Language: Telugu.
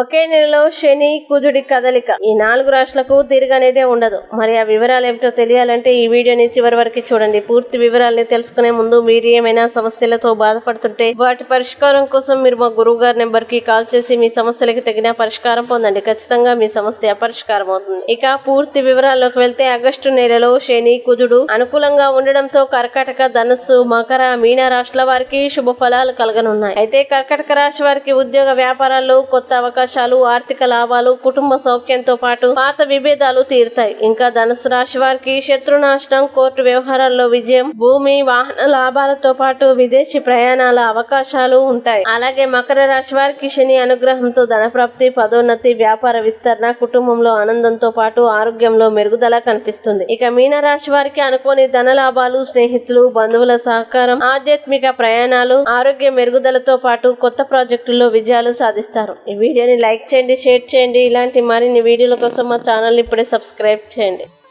ఒకే నెలలో శని కుజుడి కదలిక. ఈ నాలుగు రాశులకు తిరగనేదే ఉండదు. మరి ఆ వివరాలు ఏమిటో తెలియాలంటే ఈ వీడియోని చివరి వరకు చూడండి. పూర్తి వివరాలని తెలుసుకునే ముందు మీరు ఏమైనా సమస్యలతో బాధపడుతుంటే వాటి పరిష్కారం కోసం మీరు మా గురువు గారి నెంబర్కి కాల్ చేసి మీ సమస్యలకి తగిన పరిష్కారం పొందండి. ఖచ్చితంగా మీ సమస్య పరిష్కారం అవుతుంది. ఇక పూర్తి వివరాల్లోకి వెళ్తే ఆగస్టు నెలలో శని కుజుడు అనుకూలంగా ఉండడంతో కర్కాటక ధనుస్సు మకర మీన రాశుల వారికి శుభ ఫలాలు కలగనున్నాయి. అయితే కర్కాటక రాశి వారికి ఉద్యోగ వ్యాపారాల్లో కొత్త అవకాశాలు ఆర్థిక లాభాలు కుటుంబ సౌఖ్యంతో పాటు పాత విభేదాలు తీరుతాయి. ఇంకా ధనుసు రాశి వారికి శత్రునాశనం కోర్టు వ్యవహారాల్లో విజయం భూమి వాహన లాభాలతో పాటు విదేశీ ప్రయాణాల అవకాశాలు ఉంటాయి. అలాగే మకర రాశి వారికి శని అనుగ్రహంతో ధనప్రాప్తి పదోన్నతి వ్యాపార విస్తరణ కుటుంబంలో ఆనందంతో పాటు ఆరోగ్యంలో మెరుగుదల కనిపిస్తుంది. ఇక మీన రాశి వారికి అనుకోని ధన లాభాలు స్నేహితులు బంధువుల సహకారం ఆధ్యాత్మిక ప్రయాణాలు ఆరోగ్య మెరుగుదలతో పాటు కొత్త ప్రాజెక్టుల్లో విజయాలు సాధిస్తారు. ఈ వీడియోని లైక్ చేయండి షేర్ చేయండి. ఇలాంటి మరిన్ని వీడియోల కోసం మా ఛానల్ ఇప్పుడే సబ్స్క్రైబ్ చేయండి.